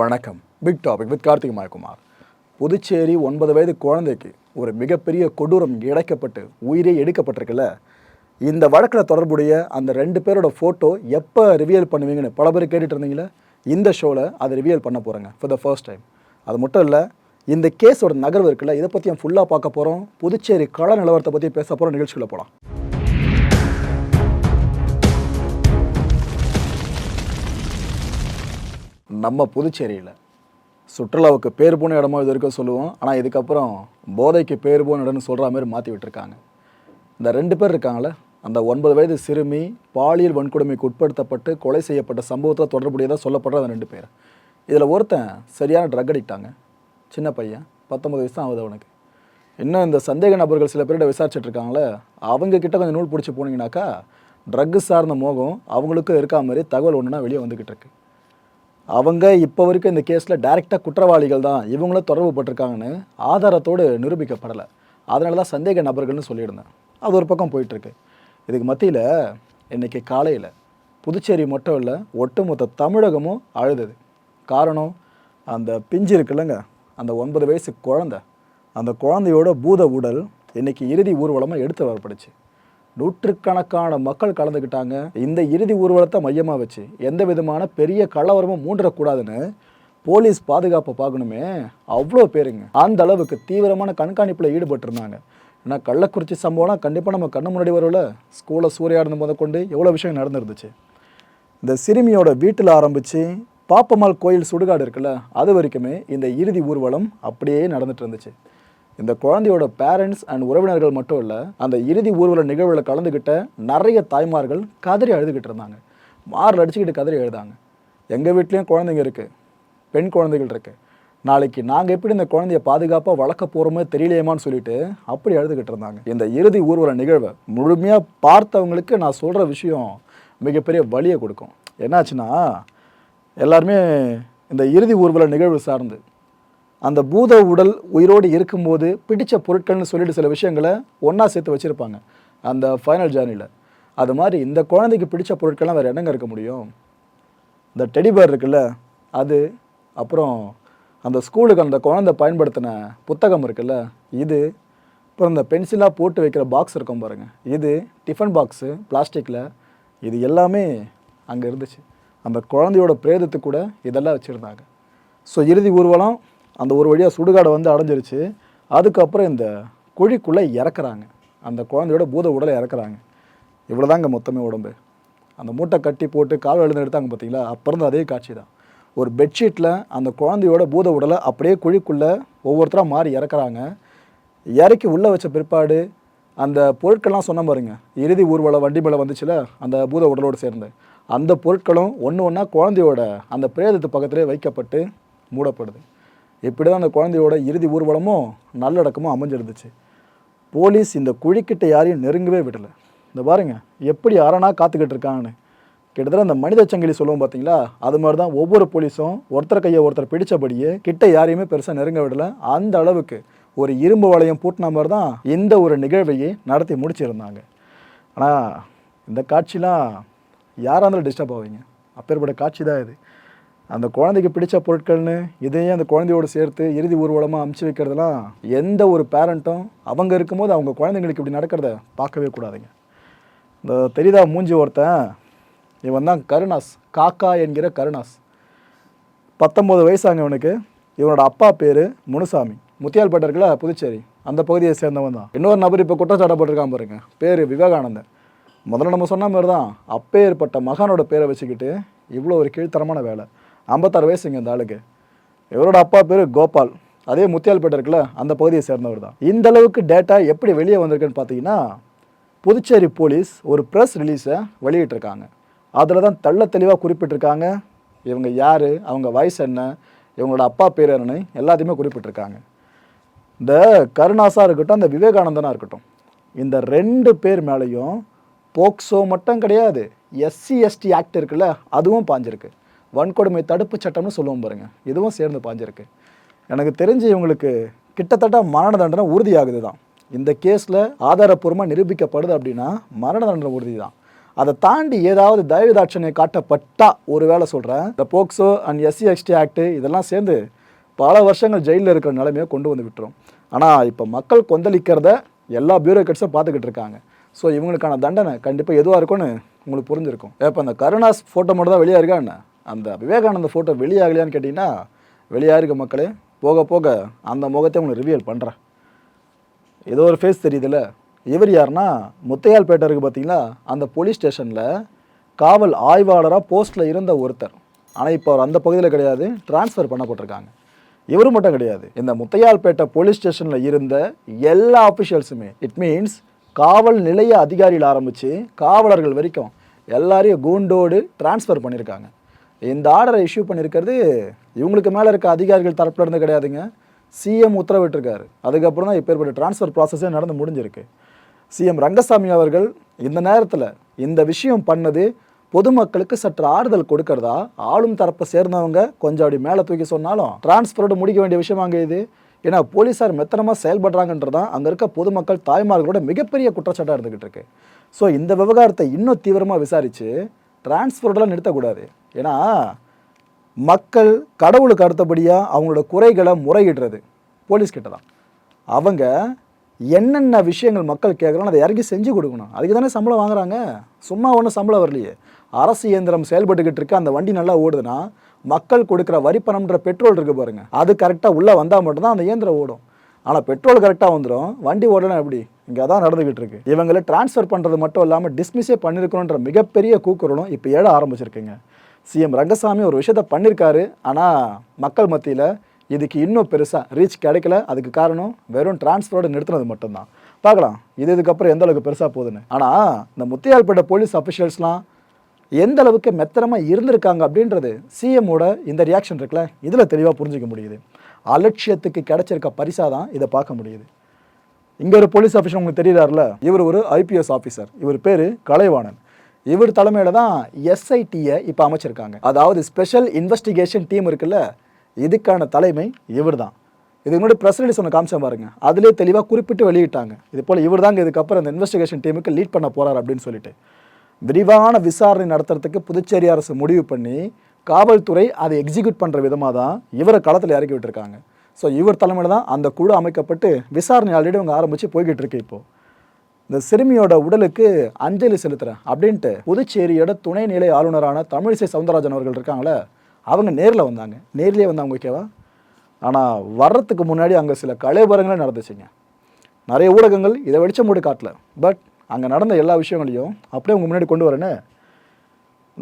வணக்கம். Big topic with Karthik Mayakumar. Puducherry ஒன்பது வயது குழந்தைக்கு ஒரு மிகப்பெரிய கொடூரம் இழைக்கப்பட்டு உயிரே எடுக்கப்பட்டிருக்குல்ல? இந்த வழக்கில் தொடர்புடைய அந்த ரெண்டு பேரோட ஃபோட்டோ எப்போ ரிவியல் பண்ணுவீங்கன்னு பல பேர் கேட்டுட்டு இருந்தீங்களே? இந்த ஷோவில் அதை ரிவியல் பண்ண போகிறேங்க ஃபார் த ஃபர்ஸ்ட் டைம் அது மட்டும் இல்லை இந்த கேஸோட நகர்வு இருக்குல்ல இதை பற்றியும் ஃபுல்லாக பார்க்க போகிறோம் புதுச்சேரி கள நிலவரத்தை பற்றி பேச போகிற நிகழ்ச்சிக்குள்ள போகலாம் நம்ம புதுச்சேரியில் சுற்றுலாவுக்கு பேர் போன இடமா இது வரைக்கும் சொல்லுவோம். ஆனால் இதுக்கப்புறம் போதைக்கு பேர் போன இடம்னு சொல்கிற மாதிரி மாற்றி விட்டுருக்காங்க. இந்த ரெண்டு பேர் இருக்காங்களே அந்த ஒன்பது வயது சிறுமி பாலியல் வன்கொடுமைக்கு உட்படுத்தப்பட்டு கொலை செய்யப்பட்ட சம்பவத்தில் தொடர்புடையதாக சொல்லப்படுற அந்த ரெண்டு பேர். இதில் ஒருத்தன் சரியான ட்ரக் அடிக்டாங்க சின்ன பையன் பத்தொம்பது வயசு தான் ஆகுது அவனுக்கு. இன்னும் இந்த சந்தேக நபர்கள் சில பேர்கிட்ட விசாரிச்சுட்டு இருக்காங்களே அவங்க கிட்ட கொஞ்சம் நூல் பிடிச்சி போனீங்கன்னாக்கா ட்ரக்கு சார்ந்த மோகம் அவங்களுக்கும் இருக்கா மாதிரி தகவல் ஒன்றுனா வெளியே வந்துக்கிட்டு இருக்கு. அவங்க இப்போ வரைக்கும் இந்த கேஸில் டைரெக்டாக குற்றவாளிகள் தான் இவங்களும் தொடர்பு பட்டிருக்காங்கன்னு ஆதாரத்தோடு நிரூபிக்கப்படலை. அதனால தான் சந்தேக நபர்கள்னு சொல்லியிருந்தேன். அது ஒரு பக்கம் போயிட்டுருக்கு. இதுக்கு மத்தியில் இன்றைக்கி காலையில் புதுச்சேரி மட்டும் இல்லை ஒட்டுமொத்த தமிழகமும் அழுதுது. காரணம் அந்த பிஞ்சு இருக்குல்லங்க அந்த ஒன்பது வயசு குழந்த. அந்த குழந்தையோட பூத உடல் இன்றைக்கி இறுதி ஊர்வலமாக எடுத்து வரப்படுச்சு நூற்றுக்கணக்கான மக்கள் கலந்துக்கிட்டாங்க இந்த இறுதி ஊர்வலத்தை மையமாக வச்சு எந்த விதமான பெரிய கலவரமும் மூன்றக்கூடாதுன்னு போலீஸ் பாதுகாப்பை பார்க்கணுமே. அவ்வளோ பேருங்க. அந்த அளவுக்கு தீவிரமான கண்காணிப்பில் ஈடுபட்டிருந்தாங்க. ஏன்னா கள்ளக்குறிச்சி சம்பவம்லாம் கண்டிப்பாக நம்ம கண்ணு முன்னாடி வரல ஸ்கூலில் சூறையாடுந்து முத கொண்டு எவ்வளோ விஷயம் நடந்துருந்துச்சு. இந்த சிறுமியோட வீட்டில் ஆரம்பித்து பாப்பம்மாள் கோயில் சுடுகாடு இருக்குல்ல அது வரைக்குமே இந்த இறுதி ஊர்வலம் அப்படியே நடந்துட்டு இருந்துச்சு. இந்த குழந்தையோட பேரண்ட்ஸ் அண்ட் உறவினர்கள் மட்டும் இல்லை அந்த இறுதி ஊர்வல நிகழ்வில் கலந்துக்கிட்ட நிறைய தாய்மார்கள் கதறி அழுதுகிட்டு இருந்தாங்க. மாரில் அடிச்சுக்கிட்டு கதறி எழுதாங்க எங்கள் வீட்லேயும் குழந்தைங்க இருக்குது பெண் குழந்தைகள் இருக்குது நாளைக்கு நாங்கள் எப்படி இந்த குழந்தைய பாதுகாப்பாக வளர்க்க போகிறோமோ தெரியலையேமான்னு சொல்லிட்டு அப்படி அழுதுகிட்டு இருந்தாங்க. இந்த இறுதி ஊர்வல நிகழ்வை முழுமையாக பார்த்தவங்களுக்கு நான் சொல்கிற விஷயம் மிகப்பெரிய வலியை கொடுக்கும். என்னாச்சுன்னா எல்லாருமே இந்த இறுதி ஊர்வல நிகழ்வு சார்ந்து அந்த பூத உடல் உயிரோடு இருக்கும்போது பிடித்த பொருட்கள்னு சொல்லிட்டு சில விஷயங்களை ஒன்றா சேர்த்து வச்சுருப்பாங்க. அந்த ஃபைனல் ஜேர்னியில் அது மாதிரி இந்த குழந்தைக்கு பிடித்த பொருட்கள்லாம் வேறு என்னங்க இருக்க முடியும்? இந்த டெடிபேர் இருக்குல்ல அது அப்புறம் அந்த ஸ்கூலுக்கு அந்த குழந்தை பயன்படுத்தின புத்தகம் இருக்குல்ல இது அப்புறம் இந்த பென்சிலாக போட்டு வைக்கிற பாக்ஸ் இருக்கும் பாருங்கள் இது டிஃபன் பாக்ஸு பிளாஸ்டிக்கில் இது எல்லாமே அங்கே இருந்துச்சு. அந்த குழந்தையோட பிரேதத்துக்கு கூட இதெல்லாம் வச்சுருந்தாங்க. ஸோ இறுதி ஊர்வலம் அந்த ஒரு வழியாக சுடுகாடை வந்து அடைஞ்சிருச்சு. அதுக்கப்புறம் இந்த குழிக்குள்ளே இறக்குறாங்க. அந்த குழந்தையோட பூத உடலை இறக்குறாங்க. இவ்வளோதாங்க மொத்தமே உடம்பு. அந்த மூட்டை கட்டி போட்டு கால் எழுந்து எடுத்தாங்க பார்த்தீங்களா? அப்போ அதே காட்சி தான். ஒரு பெட்ஷீட்டில் அந்த குழந்தையோட பூத உடலை அப்படியே குழிக்குள்ளே ஒவ்வொருத்தராக மாறி இறக்குறாங்க. இறக்கி உள்ளே வச்ச பிற்பாடு அந்த பொருட்கள்லாம் சொன்ன பாருங்க. இறுதி ஊர்வலம் வண்டி மேலே வந்துச்சுல அந்த பூத உடலோடு சேர்ந்து. அந்த பொருட்களும் ஒன்று ஒன்றா குழந்தையோட அந்த பிரேதத்து பக்கத்திலே வைக்கப்பட்டு மூடப்படுது. இப்படி தான் அந்த குழந்தையோட இறுதி ஊர்வலமும் நல்லடக்கமும் அமைஞ்சிருந்துச்சு. போலீஸ் இந்த குழிக்கிட்ட யாரையும் நெருங்கவே விடலை. இந்த பாருங்க எப்படி அரணாக காத்துக்கிட்டு இருக்காங்கன்னு. கிட்டத்தட்ட அந்த மனித சங்கிலி சொல்லுவோம் பார்த்தீங்களா அது மாதிரி தான் ஒவ்வொரு போலீஸும் ஒருத்தர் கையை ஒருத்தர் பிடித்தபடியே கிட்ட யாரையுமே பெருசாக நெருங்க விடலை. அந்த அளவுக்கு ஒரு இரும்பு வளையம் பூட்டின மாதிரி தான் இந்த ஒரு நிகழ்வையே நடத்தி முடிச்சிருந்தாங்க. ஆனால் இந்த காட்சிலாம் யாராக இருந்தாலும் டிஸ்டர்ப் ஆவீங்க. அப்பேற்பட்ட காட்சி தான் இது. அந்த குழந்தைக்கு பிடிச்ச பொருட்கள்னு இதையே அந்த குழந்தையோடு சேர்த்து இறுதி ஊர்வலமாக அமுச்சு வைக்கிறதுலாம் எந்த ஒரு பேரண்ட்டும் அவங்க இருக்கும்போது அவங்க குழந்தைங்களுக்கு இப்படி நடக்கிறத பார்க்கவே கூடாதுங்க. இந்த தெரிதா மூஞ்சி ஒருத்தன்? இவன் தான் கருணாஸ் காக்கா என்கிற கருணாஸ். பத்தொம்போது வயசாங்க இவனுக்கு. இவனோட அப்பா பேர் முனுசாமி. முத்தியால்பேட்டை இருக்குல்ல புதுச்சேரி. அந்த பகுதியை சேர்ந்தவன் தான். இன்னொரு நபர் இப்போ குற்றச்சாட்டப்பட்டிருக்கான் பாருங்க. பேர் விவேகானந்தன். முதல்ல நம்ம சொன்ன மாதிரி தான் அப்பேற்பட்ட மகானோட பேரை வச்சுக்கிட்டு இவ்வளோ ஒரு கீழ்த்தரமான வேலை. ஐம்பத்தாறு வயசுங்க இந்த ஆளுக்கு. இவரோட அப்பா பேர் கோபால். அதே முத்தியால்பேட்டை இருக்குல்ல அந்த பகுதியை சேர்ந்தவர் தான். இந்த அளவுக்கு டேட்டா எப்படி வெளியே வந்திருக்குன்னு பார்த்தீங்கன்னா புதுச்சேரி போலீஸ் ஒரு ப்ரெஸ் ரிலீஸை வெளியிட்டிருக்காங்க. அதில் தான் தள்ள தெளிவாக குறிப்பிட்டிருக்காங்க இவங்க யார் அவங்க வயசு என்ன இவங்களோட அப்பா பேர் என்னன்னு எல்லாத்தையுமே குறிப்பிட்டிருக்காங்க. இந்த கருணாஸாக இருக்கட்டும் அந்த விவேகானந்தனாக இருக்கட்டும் இந்த ரெண்டு பேர் மேலேயும் போக்சோ மட்டும் கிடையாது எஸ்சி எஸ்டி ஆக்ட் இருக்குல்ல அதுவும் பாஞ்சிருக்கு. வன்கொடுமை தடுப்பு சட்டம்னு சொல்லுவோம் பாருங்கள் இதுவும் சேர்ந்து பாஞ்சிருக்கு. எனக்கு தெரிஞ்சு இவங்களுக்கு கிட்டத்தட்ட மரண தண்டனை உறுதியாகுது தான். இந்த கேஸில் ஆதாரப்பூர்வமாக நிரூபிக்கப்படுது அப்படின்னா மரண தண்டனை உறுதி தான் அதை தாண்டி ஏதாவது தயவுதாட்சணை காட்டப்பட்டா ஒரு வேளை சொல்கிறேன் இந்த POCSO and SC ST act இதெல்லாம் சேர்ந்து பல வருஷங்கள் ஜெயிலில் இருக்கிற நிலைமையை கொண்டு வந்து விட்டுரும். ஆனால் இப்போ மக்கள் கொந்தளிக்கிறத எல்லா பியூரோக்ராட்ஸும் பார்த்துக்கிட்டு இருக்காங்க. ஸோ இவங்களுக்கான தண்டனை கண்டிப்பாக எதுவாக இருக்கும்னு உங்களுக்கு புரிஞ்சிருக்கும். இப்போ அந்த கருணாஸ் ஃபோட்டோ மட்டும் தான் வெளியாக இருக்கா என்ன? அந்த விவேகானந்த ஃபோட்டோ வெளியாகலையான்னு கேட்டிங்கன்னா வெளியாக இருக்க மக்களே போக போக அந்த முகத்தை உங்களுக்கு ரிவியல் பண்ணுறேன் ஏதோ ஒரு ஃபேஸ் தெரியுதுல்ல? இவர் யாருன்னா முத்தையால்பேட்டை இருக்குது பார்த்தீங்களா அந்த போலீஸ் ஸ்டேஷனில் காவல் ஆய்வாளராக போஸ்ட்டில் இருந்த ஒருத்தர். ஆனால் இப்போ அவர் அந்த பகுதியில் கிடையாது ட்ரான்ஸ்ஃபர் பண்ணப்பட்டிருக்காங்க. இவர் மட்டும் கிடையாது. இந்த முத்தையால்பேட்டை போலீஸ் ஸ்டேஷனில் இருந்த எல்லா அஃபிஷியல்ஸுமே இட் மீன்ஸ் காவல் நிலைய அதிகாரிகள் ஆரம்பித்து காவலர்கள் வரைக்கும் எல்லாரையும் கூண்டோடு ட்ரான்ஸ்ஃபர் பண்ணியிருக்காங்க இந்த ஆர்டரை இஷ்யூ பண்ணியிருக்கிறது இவங்களுக்கு மேலே இருக்க அதிகாரிகள் தரப்பில் இருந்து கிடையாதுங்க. சிஎம் உத்தரவிட்டிருக்காரு. அதுக்கப்புறம் தான் இப்பேற்பட்ட டிரான்ஸ்ஃபர் ப்ராசஸே நடந்து முடிஞ்சிருக்கு. சிஎம் ரங்கசாமி அவர்கள் இந்த நேரத்தில் இந்த விஷயம் பண்ணது பொதுமக்களுக்கு சற்று ஆறுதல் கொடுக்கறதா? ஆளும் தரப்பை சேர்ந்தவங்க கொஞ்சம் அப்படி மேலே தூக்கி சொன்னாலும் டிரான்ஸ்பரோடு முடிக்க வேண்டிய விஷயமாங்க இது. ஏன்னா போலீஸார் மெத்தனமாக செயல்படுறாங்கன்றதான் அங்கே இருக்க பொதுமக்கள் தாய்மார்களோட மிகப்பெரிய குற்றச்சாட்டாக இருந்துகிட்டு இருக்கு. ஸோ இந்த விவகாரத்தை இன்னும் தீவிரமாக விசாரித்து டிரான்ஸ்போர்ட்டெல்லாம் நிறுத்தக்கூடாது. ஏன்னா மக்கள் கடவுளுக்கு அடுத்தபடியாக அவங்களோட குறைகளை முறையிடுறது. போலீஸ் கிட்ட தான். அவங்க என்னென்ன விஷயங்கள் மக்கள் கேட்குறாங்களோ அதை இறங்கி செஞ்சு கொடுக்கணும். அதுக்கு தானே சம்பளம் வாங்குறாங்க. சும்மா ஒன்றும் சம்பளம் வரலையே. அரசு இயந்திரம் செயல்பட்டுக்கிட்டு இருக்கு. அந்த வண்டி நல்லா ஓடுதுன்னா மக்கள் கொடுக்குற வரி பணம்ன்ற பெட்ரோல் இருக்குது பாருங்கள் அது கரெக்டாக உள்ளே வந்தால் மட்டும்தான் அந்த இயந்திரம் ஓடும். ஆனால் பெட்ரோல் கரெக்டாக வந்துடும் வண்டி ஓடலாம் எப்படி? இங்கே தான் நடந்துக்கிட்டு இருக்கு. இவங்களை டிரான்ஸ்ஃபர் பண்ணுறது மட்டும் இல்லாமல் டிஸ்மிஸே பண்ணியிருக்கணுன்ற மிகப்பெரிய கூக்குரலும் இப்போ ஏழ ஆரம்பிச்சிருக்குங்க. சிஎம் ரங்கசாமி ஒரு விஷயத்த பண்ணியிருக்காரு ஆனால் மக்கள் மத்தியில் இதுக்கு இன்னும் பெருசாக ரீச் கிடைக்கல. அதுக்கு காரணம் வெறும் டிரான்ஸ்ஃபரோடு நிறுத்தினது மட்டும்தான். பார்க்கலாம். இது இதுக்கப்புறம் எந்த அளவுக்கு பெருசாக போகுதுன்னு. ஆனால் இந்த முத்தியால்பேட்டை போலீஸ் அஃபிஷியல்ஸ்லாம் எந்த அளவுக்கு மெத்தனமாக இருந்திருக்காங்க அப்படின்றது சிஎம்மோட இந்த ரியாக்ஷன் இருக்குல்ல? இதில் தெளிவாக புரிஞ்சிக்க முடியுது. அலட்சியத்துக்கு கிடைச்சிருக்க பரிசாக தான் இதை பார்க்க முடியுது. இங்கே ஒரு போலீஸ் ஆஃபீஸர் உங்களுக்கு தெரியுறாருல? இவர் ஒரு ஐபிஎஸ் ஆஃபீஸர் இவர் பேர் கலைவாணன். இவர் தலைமையில் தான் எஸ்ஐடியை இப்போ அமைச்சிருக்காங்க. அதாவது ஸ்பெஷல் இன்வெஸ்டிகேஷன் டீம் இருக்குல்ல? இதுக்கான தலைமை இவர் தான் இதுக்கு முன்னாடி ப்ரெஸ் ரிலீஸ் ஒன்று காமிச்சேன் பாருங்க. அதிலே தெளிவாக குறிப்பிட்டு வெளியிட்டாங்க. இது போல் இவர் தாங்க இதுக்கப்புறம் இந்த இன்வெஸ்டிகேஷன் டீமுக்கு லீட் பண்ண போகிறார் அப்படின்னு சொல்லிட்டு. விரிவான விசாரணை நடத்துறதுக்கு புதுச்சேரி அரசு முடிவு பண்ணி காவல்துறை அதை எக்ஸிக்யூட் பண்ணுற விதமாக தான் இவரை களத்தில் இறக்கி விட்டுருக்காங்க. ஸோ இவர் தலைமையில் தான் அந்த குழு அமைக்கப்பட்டு விசாரணை ஆல்ரெடி அவங்க ஆரம்பித்து போய்கிட்டு இருக்கு இப்போது இந்த சிறுமியோட உடலுக்கு அஞ்சலி செலுத்துகிறேன் அப்படின்ட்டு புதுச்சேரியோட துணைநிலை ஆளுநரான தமிழிசை சவுந்தரராஜன் அவர்கள் இருக்காங்களே அவங்க நேரில் வந்தாங்க. நேர்லேயே வந்தாங்க ஓகேவா ஆனால் வர்றதுக்கு முன்னாடி அங்கே சில கலைபரங்களும் நடந்துச்சுங்க. நிறைய ஊடகங்கள் இதை வெளிச்சம் மூடி காட்டல. பட் அங்கே நடந்த எல்லா விஷயங்களையும் அப்படியே உங்கள் முன்னாடி கொண்டு வரேன்னு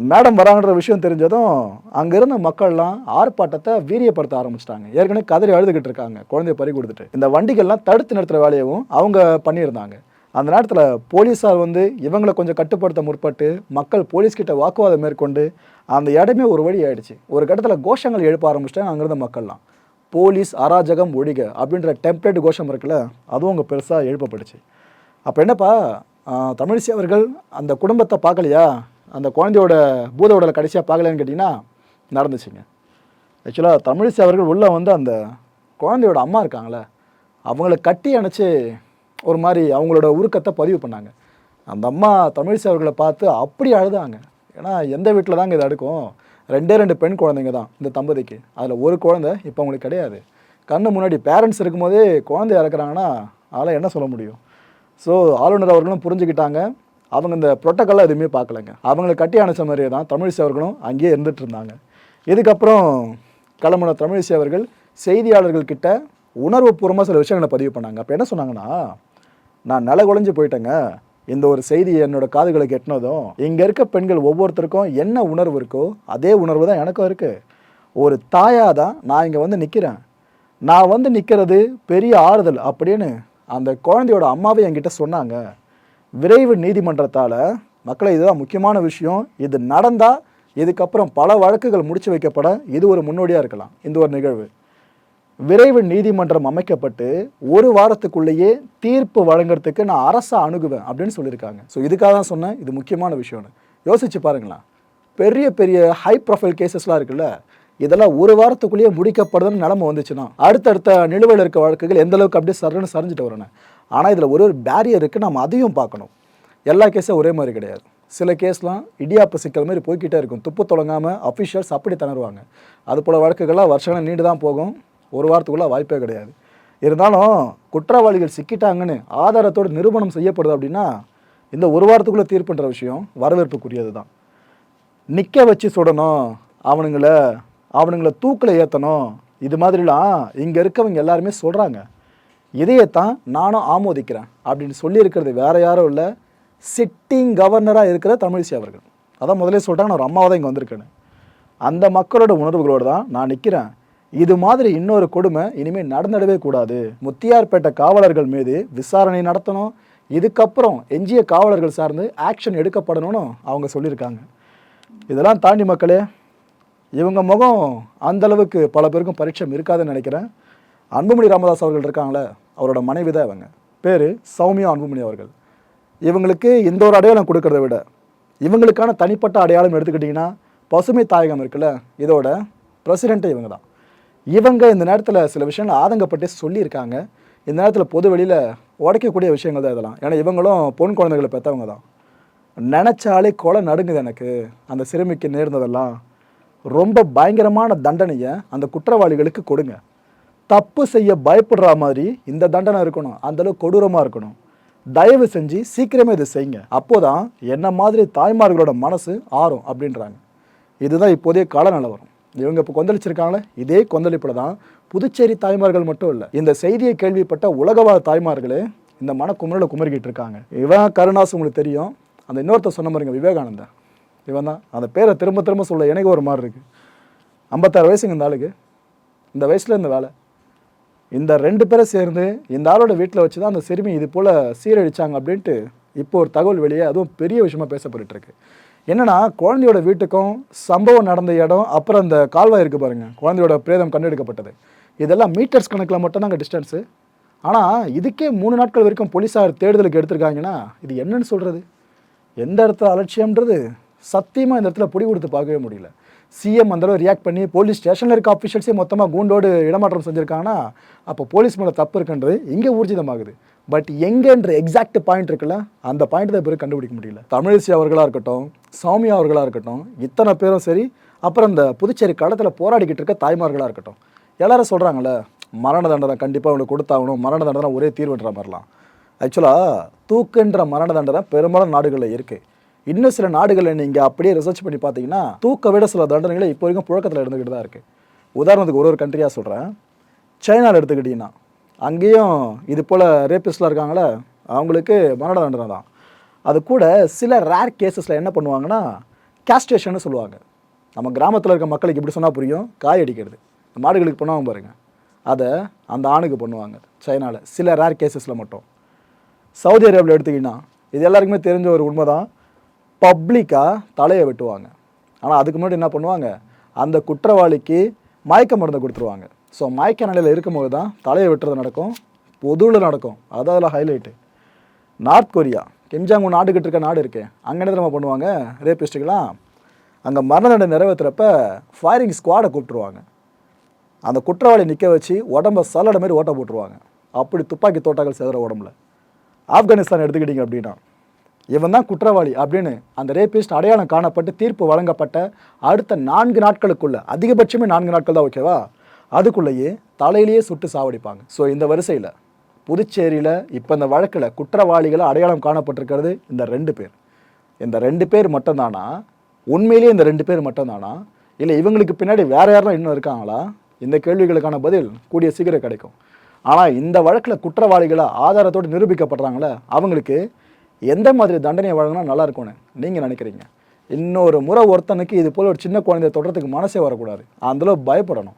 மேடம் வராங்கன்ற விஷயம் தெரிஞ்சதும் அங்கே இருந்த மக்கள்லாம் ஆர்ப்பாட்டத்தை வீரியப்படுத்த ஆரம்பிச்சிட்டாங்க. ஏற்கனவே கதறி அழுதுகிட்டு இருக்காங்க குழந்தைய பறி கொடுத்துட்டு. இந்த வண்டிகள்லாம் தடுத்து நிறுத்துற வேலையவும் அவங்க பண்ணியிருந்தாங்க. அந்த நேரத்தில் போலீஸார் வந்து இவங்களை கொஞ்சம் கட்டுப்படுத்த முற்பட்டு மக்கள் போலீஸ்கிட்ட வாக்குவாதம் மேற்கொண்டு அந்த இடமே ஒரு வழி ஆயிடுச்சு. ஒரு கட்டத்தில் கோஷங்கள் எழுப்ப ஆரம்பிச்சிட்டாங்க அங்கிருந்த மக்கள்லாம். போலீஸ் அராஜகம் ஒழிக அப்படின்ற டெம்ப்ளேட் கோஷம் இருக்குல்ல அதுவும் அங்கே பெருசாக எழுப்பப்பட்டுச்சு. அப்போ என்னப்பா தமிழிசை அவர்கள் அந்த குடும்பத்தை பார்க்கலையா? அந்த குழந்தையோட பூத உடலை கடைசியாக பார்க்கலன்னு கேட்டிங்கன்னா நடந்துச்சுங்க. ஆக்சுவலாக தமிழிசை அவர்கள் உள்ளே வந்து அந்த குழந்தையோட அம்மா இருக்காங்களே அவங்கள கட்டி அணைச்சி ஒரு மாதிரி அவங்களோட உருக்கத்தை பதிவு பண்ணாங்க. அந்த அம்மா தமிழிசை அவர்களை பார்த்து அப்படி அழுதாங்க. ஏன்னா எந்த வீட்டில் தாங்க இது அடுக்கும்? ரெண்டே ரெண்டு பெண் குழந்தைங்க தான் இந்த தம்பதிக்கு. அதில் ஒரு குழந்தை இப்போ அவங்களுக்கு கிடையாது. கண்ணு முன்னாடி பேரண்ட்ஸ் இருக்கும்போதே குழந்தை இறக்குறாங்கன்னா அதெல்லாம் என்ன சொல்ல முடியும்? ஸோ ஆளுநர் அவர்களும் புரிஞ்சுக்கிட்டாங்க. அவங்க இந்த ப்ரோட்டோக்கால்லாம் எதுவுமே பார்க்கலங்க. அவங்களை கட்டி அணைச்ச மாதிரியே தான் தமிழிசை அவர்களும் அங்கேயே இருந்துட்டு இருந்தாங்க. இதுக்கப்புறம் கிளம்புன தமிழிசை அவர்கள் செய்தியாளர்கள்கிட்ட உணர்வுபூர்வமாக சில விஷயங்களை பதிவு பண்ணாங்க. அப்போ என்ன சொன்னாங்கன்னா நான் நில குலைஞ்சு போயிட்டேங்க. இந்த ஒரு செய்தி என்னோட காதுகளுக்கு எட்டினதும் இங்கே இருக்க பெண்கள் ஒவ்வொருத்தருக்கும் என்ன உணர்வு இருக்கோ அதே உணர்வு தான் எனக்கும் இருக்குது ஒரு தாயாக தான் நான் இங்கே வந்து நிற்கிறேன் நான் வந்து நிற்கிறது பெரிய ஆறுதல் அப்படின்னு அந்த குழந்தையோட அம்மாவே என்கிட்ட சொன்னாங்க. விரைவு நீதிமன்றத்தால் மக்களை இதுதான் முக்கியமான விஷயம். இது நடந்தால் இதுக்கப்புறம் பல வழக்குகள் முடிச்சு வைக்கப்பட இது ஒரு முன்னோடியாக இருக்கலாம். இந்த ஒரு நிகழ்வு. விரைவு நீதிமன்றம் அமைக்கப்பட்டு ஒரு வாரத்துக்குள்ளேயே தீர்ப்பு வழங்குறதுக்கு நான் அரசை அணுகுவேன் அப்படின்னு சொல்லியிருக்காங்க. ஸோ இதுக்காக தான் சொன்னேன். இது முக்கியமான விஷயம்னு. யோசிச்சு பாருங்களேன். பெரிய பெரிய ஹை ப்ரொஃபைல் கேசஸ்லாம் இருக்குல்ல. இதெல்லாம் ஒரு வாரத்துக்குள்ளேயே முடிக்கப்படுதுன்னு நிலமை வந்துச்சுன்னா அடுத்தடுத்த நிலுவையில் இருக்க வழக்குகள் எந்த அளவுக்கு அப்படியே சரன்னு சரிஞ்சிட்டு வரணும் ஆனால் இதில் ஒரு ஒரு பேரியர் இருக்குது நம்ம அதையும் பார்க்கணும். எல்லா கேஸும் ஒரே மாதிரி கிடையாது. சில கேஸ்லாம் இடியாப்ப சிக்கல் மாதிரி போய்க்கிட்டே இருக்கும். துப்பு தொடங்காமல் அஃபிஷியல்ஸ் அப்படி தணருவாங்க அது போல் வழக்குகள்லாம் வருஷங்கள் நீண்டு தான் போகும். ஒரு வாரத்துக்குள்ளே வாய்ப்பே கிடையாது. இருந்தாலும் குற்றவாளிகள் சிக்கிட்டாங்கன்னு ஆதாரத்தோடு நிரூபணம் செய்யப்படுது அப்படின்னா இந்த ஒரு வாரத்துக்குள்ளே தீர்ப்புன்ற விஷயம் வரவேற்புக்குரியது தான் நிற்க வச்சு சுடணும். அவனுங்களை அவனுங்களை தூக்கில் ஏற்றணும் இது மாதிரிலாம் இங்கே இருக்கவங்க எல்லாருமே சொல்கிறாங்க இதையத்தான் நானும் ஆமோதிக்கிறேன் அப்படின்னு சொல்லியிருக்கிறது வேறு யாரும் இல்லை. சிட்டிங் கவர்னராக இருக்கிற தமிழிசை அவர்கள். அதான் முதலே சொல்லிட்டாங்க நான் ஒரு அம்மாவை தான் இங்கே வந்திருக்கேன்னு. அந்த மக்களோட உணர்வுகளோடு தான் நான் நிற்கிறேன் இது மாதிரி இன்னொரு கொடுமை இனிமேல் நடந்துடவே கூடாது. முத்தியார்பேட்டை காவலர்கள் மீது விசாரணை நடத்தணும். இதுக்கப்புறம் எஞ்சிய காவலர்கள் சார்ந்து ஆக்ஷன் எடுக்கப்படணும்னு அவங்க சொல்லியிருக்காங்க. இதெல்லாம் தாண்டி மக்களே இவங்க முகம் அந்த அளவுக்கு பல பேருக்கும் பரீட்சம் இருக்காதுன்னு நினைக்கிறேன். அன்புமணி ராமதாஸ் அவர்கள் இருக்காங்களே அவரோட மனைவி தான் இவங்க. பேர் சௌமியா அன்புமணி அவர்கள். இவங்களுக்கு இந்த ஒரு அடையாளம் கொடுக்கறத விட இவங்களுக்கான தனிப்பட்ட அடையாளம் எடுத்துக்கிட்டிங்கன்னா பசுமை தாயகம் இருக்குல்ல இதோட பிரசிடெண்ட்டே இவங்க தான். இவங்க இந்த நேரத்தில் சில விஷயங்கள் ஆதங்கப்பட்டு சொல்லியிருக்காங்க. இந்த நேரத்தில் பொது வெளியில் உடைக்கக்கூடிய விஷயங்கள் தான் இதெல்லாம். ஏன்னா இவங்களும் பொன் குழந்தைகளை பெற்றவங்க தான். நினச்சாலே கொலை நடுங்குது எனக்கு. அந்த சிறுமிக்கு நேர்ந்ததெல்லாம் ரொம்ப பயங்கரமான தண்டனையை அந்த குற்றவாளிகளுக்கு கொடுங்க. தப்பு செய்ய பயப்படுற மாதிரி இந்த தண்டனை இருக்கணும். அந்தளவுக்கு கொடூரமாக இருக்கணும். தயவு செஞ்சு சீக்கிரமே இதை செய்யுங்க. அப்போதான் என்ன மாதிரி தாய்மார்களோட மனசு ஆறும் அப்படின்றாங்க. இதுதான் இப்போதைய கால நிலவரம் இவங்க இப்போ கொந்தளிச்சிருக்காங்களே? இதே கொந்தளிப்பில் தான் புதுச்சேரி தாய்மார்கள் மட்டும் இல்லை இந்த செய்தியை கேள்விப்பட்ட உலகவாத தாய்மார்களே இந்த மனக்குமுறல குமரிக்கிட்டு இருக்காங்க. இவன் கருணாஸ் உங்களுக்கு தெரியும். அந்த இன்னொருத்தர் சொன்ன மாதிரிங்க விவேகானந்தா இவன் தான் அந்த பேரை திரும்ப திரும்ப சொல்ல எனக்கு ஒரு மாதிரி இருக்குது ஐம்பத்தாறு வயசுங்க இந்த ஆளுக்கு. இந்த வயசில் இந்த வேலை. இந்த ரெண்டு பேரை சேர்ந்து இந்த ஆளோட வீட்டில் வச்சு தான் அந்த சிறுமி இது போல் சீரழிச்சாங்க அப்படின்ட்டு இப்போ ஒரு தகவல் வெளியே அதுவும் பெரிய விஷயமா பேசப்பட்டுருக்கு என்னென்னா என்னன்னா குழந்தையோட வீட்டுக்கும் சம்பவம் நடந்த இடம் அப்புறம் அந்த கால்வாய் இருக்குது பாருங்கள் குழந்தையோட பிரேதம் கண்டெடுக்கப்பட்டது. இதெல்லாம் மீட்டர்ஸ் கணக்கில் மட்டும் தாங்க டிஸ்டன்ஸு ஆனால் இதுக்கே மூணு நாட்கள் வரைக்கும் போலீஸார் தேடுதலுக்கு எடுத்திருக்காங்கன்னா இது என்னன்னு சொல்கிறது எந்த இடத்துல அலட்சியம்ன்றது? சத்தியமாக இந்த இடத்துல பொடி கொடுத்து பார்க்கவே முடியல. சிஎம் அந்த அளவு ரியாக்ட் பண்ணி போலீஸ் ஸ்டேஷனில் இருக்க ஆஃபீஷியல்ஸே மொத்தமாக கூண்டோடு இடமாற்றம் செஞ்சுருக்காங்கன்னா அப்போ போலீஸ் மேலே தப்பு இருக்குன்றது இங்கே ஊர்ஜிதமாகுது. பட் எங்கேன்ற எக்ஸாக்ட் பாயிண்ட் இருக்குல்ல அந்த பாயிண்ட் தான் பேர் கண்டுபிடிக்க முடியல. தமிழிசை அவர்களாக இருக்கட்டும் சௌமியா அவர்களாக இருக்கட்டும் இத்தனை பேரும் சரி அப்புறம் இந்த புதுச்சேரி களத்தில் போராடிக்கிட்டு இருக்க தாய்மார்களாக இருக்கட்டும். எல்லாரும் சொல்கிறாங்கள மரண தண்டனை கண்டிப்பாக அவங்களுக்கு கொடுத்தாகணும் மரண தண்டனை ஒரே தீர்வுன்ற மாதிரிலாம். ஆக்சுவலாக தூக்குன்ற மரண தண்டனை பெரும்பாலும் நாடுகளில் இருக்குது இன்னும் சில நாடுகளில் நீங்கள் அப்படியே ரிசர்ச் பண்ணி பார்த்தீங்கன்னா தூக்க விட சில தண்டனைகளை இப்போ வரைக்கும் புழக்கத்தில் இருந்துக்கிட்டு தான் இருக்குது உதாரணத்துக்கு ஒரு ஒரு கண்ட்ரியாக சொல்கிறேன் சைனாவில் எடுத்துக்கிட்டிங்கன்னா அங்கேயும் இது போல் ரேபிஸ்ட்லாம் இருக்காங்களே அவங்களுக்கு மரண தண்டனை தான். அது கூட சில ரேர் கேசஸில் என்ன பண்ணுவாங்கன்னா கேஸ்டேஷன்னு சொல்லுவாங்க. நம்ம கிராமத்தில் இருக்க மக்களுக்கு இப்படி சொன்னால் புரியும் காய் அடிக்கிறது. மாடுகளுக்கு பண்ணுவாங்க பாருங்கள் அதை அந்த ஆணுக்கு பண்ணுவாங்க சைனாவில் சில ரேர் கேசஸில் மட்டும். சவுதி அரேபியாவில் எடுத்துக்கிங்கன்னா இது எல்லாருக்குமே தெரிஞ்ச ஒரு உண்மை தான் பப்ளிக்காக தலையை வெட்டுவாங்க. ஆனால் அதுக்கு முன்னாடி என்ன பண்ணுவாங்க? அந்த குற்றவாளிக்கு மயக்க மருந்து கொடுத்துருவாங்க. ஸோ மயக்க நிலையில் இருக்கும்போது தான் தலையை வெட்டுறது நடக்கும். பொதுவில் நடக்கும். அதான் அதில் ஹைலைட்டு நார்த் கொரியா கிம்ஜாங் ஒன்று ஆண்டுகிட்டு இருக்க நாடு இருக்கேன் அங்கே என்ன நம்ம பண்ணுவாங்க? ரேபிஸ்ட்டுக்கெலாம் அங்கே மரண தண்டனை நிறைவேற்றுறப்ப ஃபயரிங் ஸ்குவாடை கூப்பிட்டுருவாங்க. அந்த குற்றவாளி நிற்க வச்சு உடம்ப சல்லடை மாதிரி ஓட்ட போட்டுருவாங்க. அப்படி துப்பாக்கி தோட்டாக்கள் சேதுற உடம்புல. ஆப்கானிஸ்தான் எடுத்துக்கிட்டீங்க அப்படின்னா. இவன் தான் குற்றவாளி அப்படின்னு அந்த ரேபிஸ்ட் அடையாளம் காணப்பட்டு தீர்ப்பு வழங்கப்பட்ட அடுத்த நான்கு நாட்களுக்குள்ள அதிகபட்சமே நான்கு நாட்கள் தான் ஓகேவா அதுக்குள்ளேயே தலையிலேயே சுட்டு சாவடிப்பாங்க. ஸோ இந்த வரிசையில் புதுச்சேரியில் இப்போ இந்த வழக்கில் குற்றவாளிகளை அடையாளம் காணப்பட்டிருக்கிறது இந்த ரெண்டு பேர். இந்த ரெண்டு பேர் மட்டும்தானா? உண்மையிலேயே இந்த ரெண்டு பேர் மட்டும்தானா? இல்லை இவங்களுக்கு பின்னாடி வேறு யாரெல்லாம் இன்னும் இருக்காங்களா? இந்த கேள்விகளுக்கான பதில் கூடிய சீக்கிரம் கிடைக்கும். ஆனால் இந்த வழக்கில் குற்றவாளிகளை ஆதாரத்தோடு நிரூபிக்கப்படுறாங்களே அவங்களுக்கு எந்த மாதிரி தண்டனை வழங்கினா நல்லா இருக்கும்னு நீங்கள் நினைக்கிறீங்க? இன்னொரு முறை ஒருத்தனுக்கு இது போல் ஒரு சின்ன குழந்தைய தொடுறதுக்கு மனசே வரக்கூடாது. அந்தளவு பயப்படணும்.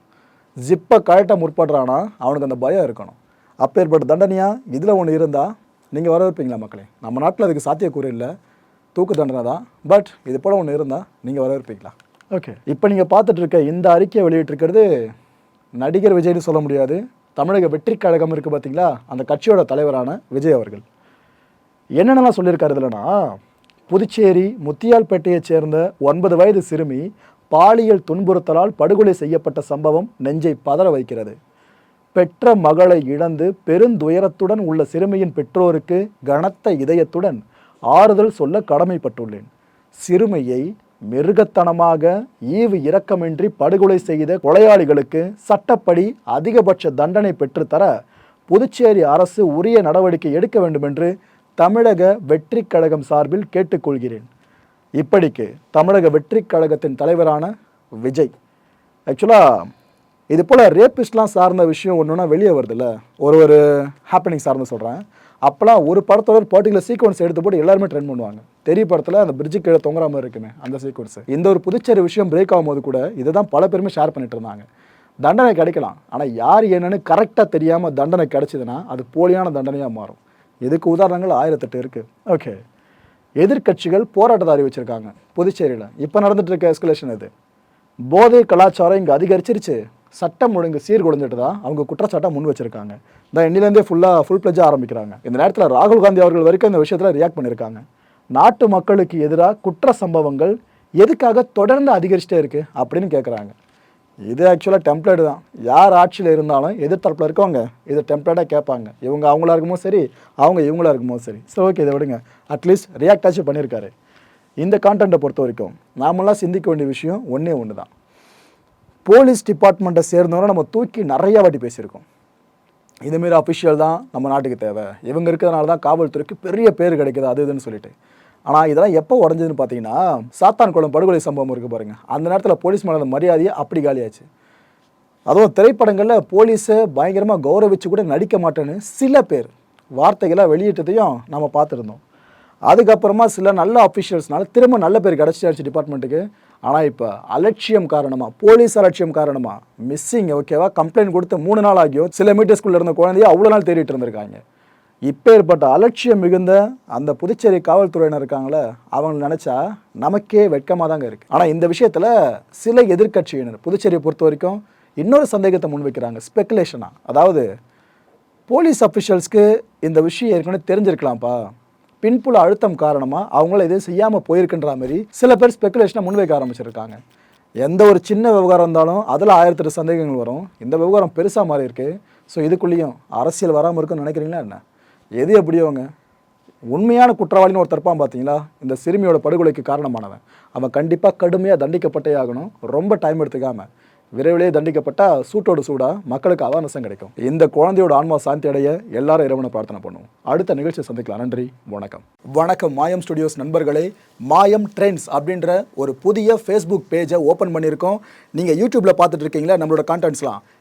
ஜிப்பை கழட்ட முற்படுறானா அவனுக்கு அந்த பயம் இருக்கணும். அப்பேற்பட்ட தண்டனையா? இதில் ஒன்று இருந்தால் நீங்கள் வரவேற்பீங்களா மக்களே? நம்ம நாட்டில் அதுக்கு சாத்தியக்கூறு இல்லை. தூக்கு தண்டனை தான். பட் இது போல் ஒன்று இருந்தால் நீங்கள் வரவேற்பீங்களா? ஓகே இப்போ நீங்கள் பார்த்துட்டு இருக்க இந்த அறிக்கையை வெளியிட்டிருக்கிறது நடிகர் விஜய்னு சொல்ல முடியாது. தமிழக வெற்றி கழகம் இருக்குது பார்த்தீங்களா அந்த கட்சியோட தலைவரான விஜய் அவர்கள். என்னென்னலாம் சொல்லியிருக்காரு இதுலனா புதுச்சேரி முத்தியால்பேட்டையைச் சேர்ந்த ஒன்பது வயது சிறுமி பாலியல் துன்புறுத்தலால் படுகொலை செய்யப்பட்ட சம்பவம் நெஞ்சை பதற வைக்கிறது. பெற்ற மகளை இழந்து பெருந்துயரத்துடன் உள்ள சிறுமியின் பெற்றோருக்கு கனத்த இதயத்துடன் ஆறுதல் சொல்ல கடமைப்பட்டுள்ளேன். சிறுமியை மிருகத்தனமாக ஈவு இரக்கமின்றி படுகொலை செய்த கொலையாளிகளுக்கு சட்டப்படி அதிகபட்ச தண்டனை பெற்றுத்தர புதுச்சேரி அரசு உரிய நடவடிக்கை எடுக்க வேண்டும் என்று தமிழக வெற்றிக் கழகம் சார்பில் கேட்டுக்கொள்கிறேன். இப்படிக்கு தமிழக வெற்றிக் கழகத்தின் தலைவரான விஜய். ஆக்சுவலாக இது போல் ரேபிஸ்ட்லாம் சார்ந்த விஷயம் ஒன்றுனா வெளியே வருதுல்ல. ஒரு ஒரு ஹாப்பனிங் சார்ந்து சொல்கிறேன் அப்போலாம் ஒரு படத்தோட பர்டிகுலர் சீக்வன்ஸ் எடுத்து போட்டு எல்லாருமே ட்ரெண்ட் பண்ணுவாங்க. தெரிய படத்தில் அந்த பிரிட்ஜு கீழே தொங்குற மாதிரி இருக்குமே அந்த சீக்வன்ஸ் இந்த ஒரு புதுச்சேரி விஷயம் பிரேக் ஆகும்போது கூட இதை தான் பல பேருமே ஷேர் பண்ணிட்டு இருந்தாங்க. தண்டனை கிடைக்கலாம். ஆனால் யார் என்னன்னு கரெக்டாக தெரியாமல் தண்டனை கிடைச்சதுன்னா அது போலியான தண்டனையாக மாறும். இதுக்கு உதாரணங்கள் ஆயிரத்தெட்டு இருக்குது ஓகே எதிர்க்கட்சிகள் போராட்டத்தை அறிவிச்சிருக்காங்க. புதுச்சேரியில். இப்போ நடந்துட்டு இருக்க எஸ்கலேஷன் இது. போதை கலாச்சாரம் இங்கே அதிகரிச்சிருச்சு. சட்டம் ஒழுங்கு சீர்குலைஞ்சிட்டு தான் அவங்க குற்றச்சாட்டை முன் வச்சிருக்காங்க. இந்த எண்ணிலேருந்தே ஃபுல்லாக ஃபுல் பிளஜாக ஆரம்பிக்கிறாங்க. இந்த நேரத்தில் ராகுல் காந்தி அவர்கள் வரைக்கும் இந்த விஷயத்தில் ரியாக்ட் பண்ணியிருக்காங்க நாட்டு மக்களுக்கு எதிராக குற்ற சம்பவங்கள் எதுக்காக தொடர்ந்து அதிகரிச்சிட்டே இருக்கு அப்படின்னு கேட்குறாங்க இது ஆக்சுவலாக டெம்ப்ளேட் தான். யார் ஆட்சியில் இருந்தாலும் எதிர்த்தரப்பில் இருக்கவங்க இது டெம்ப்ளேட்டாக கேட்பாங்க. இவங்க அவங்களா இருக்குமோ சரி அவங்க இவங்களா இருக்குமோ சரி. சரி ஓகே இதை விடுங்க. அட்லீஸ்ட் ரியாக்ட் ஆச்சு பண்ணியிருக்காரு இந்த கான்டென்ட்டை பொறுத்த வரைக்கும் நாமெல்லாம் சிந்திக்க வேண்டிய விஷயம் ஒன்றே ஒன்று தான் போலீஸ் டிபார்ட்மெண்ட்டை சேர்ந்தவரை நம்ம தூக்கி நிறைய வாட்டி பேசியிருக்கோம். இதுமாரி அஃபிஷியல் தான் நம்ம நாட்டுக்கு தேவை. இவங்க இருக்கிறதுனால தான் காவல்துறைக்கு பெரிய பேர் கிடைக்குது அது இதுன்னு சொல்லிட்டு. ஆனால் இதெல்லாம் எப்போ உடஞ்சதுன்னு பார்த்தீங்கன்னா சாத்தான் குளம் படுகொலை சம்பவம் இருக்குது பாருங்க. அந்த நேரத்தில் போலீஸ் மேலே மரியாதையை அப்படி காலியாச்சு. அதுவும் திரைப்படங்களில் போலீஸை பயங்கரமாக கௌரவிச்சு கூட நடிக்க மாட்டேன்னு சில பேர் வார்த்தைகளாக வெளியிட்டதையும் நம்ம பார்த்துருந்தோம். அதுக்கப்புறமா சில நல்ல அஃபிஷியல்ஸ்னால திரும்ப நல்ல பேர் கிடச்சியாச்சு டிபார்ட்மெண்ட்டுக்கு ஆனால் இப்போ அலட்சியம் காரணமாக போலீஸ் அலட்சியம் காரணமாக மிஸ்ஸிங் ஓகேவா கம்ப்ளைண்ட் கொடுத்து மூணு நாள் ஆகியும் சில மீட்டர்ஸ்குள்ளே இருந்த குழந்தைய அவ்வளோ நாள் தேடிட்டு இருந்திருக்காங்க. இப்போ ஏற்பட்ட அலட்சியம் மிகுந்த அந்த புதுச்சேரி காவல்துறையினர் இருக்காங்களே அவங்க நினச்சா நமக்கே வெட்கமாக தாங்க இருக்குது ஆனால் இந்த விஷயத்தில் சில எதிர்க்கட்சியினர் புதுச்சேரியை பொறுத்த வரைக்கும் இன்னொரு சந்தேகத்தை முன்வைக்கிறாங்க. ஸ்பெக்குலேஷனாக அதாவது போலீஸ் அஃபிஷியல்ஸ்க்கு இந்த விஷயம் ஏற்கனவே தெரிஞ்சிருக்கலாம்ப்பா. பின்புல அழுத்தம் காரணமாக அவங்கள எதுவும் செய்யாமல் போயிருக்குன்ற மாதிரி சில பேர் ஸ்பெக்குலேஷனை முன்வைக்க ஆரம்பிச்சிருக்காங்க. எந்த ஒரு சின்ன விவகாரம் இருந்தாலும் அதில் ஆயிரத்தெட்டு சந்தேகங்கள் வரும். இந்த விவகாரம் பெருசாக மாறி இருக்குது ஸோ இதுக்குள்ளேயும் அரசியல் வராமல் இருக்குன்னு நினைக்கிறீங்களா என்ன? எது எப்படியோங்க உண்மையான குற்றவாளின்னு ஒருத்தர் இருப்பான் பார்த்தீங்களா? இந்த சிறுமியோட படுகொலைக்கு காரணமானவன். அவன் கண்டிப்பாக கடுமையாக தண்டிக்கப்பட்டே ஆகணும். ரொம்ப டைம் எடுத்துக்காமல் விரைவிலேயே தண்டிக்கப்பட்டால் சூட்டோட சூடாக மக்களுக்கு அவேர்னஸும் கிடைக்கும். இந்த குழந்தையோட ஆன்மா சாந்தி அடைய எல்லாரும் இறைவனை பிரார்த்தனை பண்ணுவோம். அடுத்த நிகழ்ச்சியை சந்திக்கலாம். நன்றி வணக்கம். வணக்கம் மாயம் ஸ்டுடியோஸ் நண்பர்களே. மாயம் ட்ரெண்ட்ஸ் அப்படின்ற ஒரு புதிய ஃபேஸ்புக் பேஜை ஓப்பன் பண்ணியிருக்கோம். நீங்கள் யூடியூப்பில் பார்த்துட்டு இருக்கீங்களா? நம்மளோட கான்டென்ட்ஸ்லாம்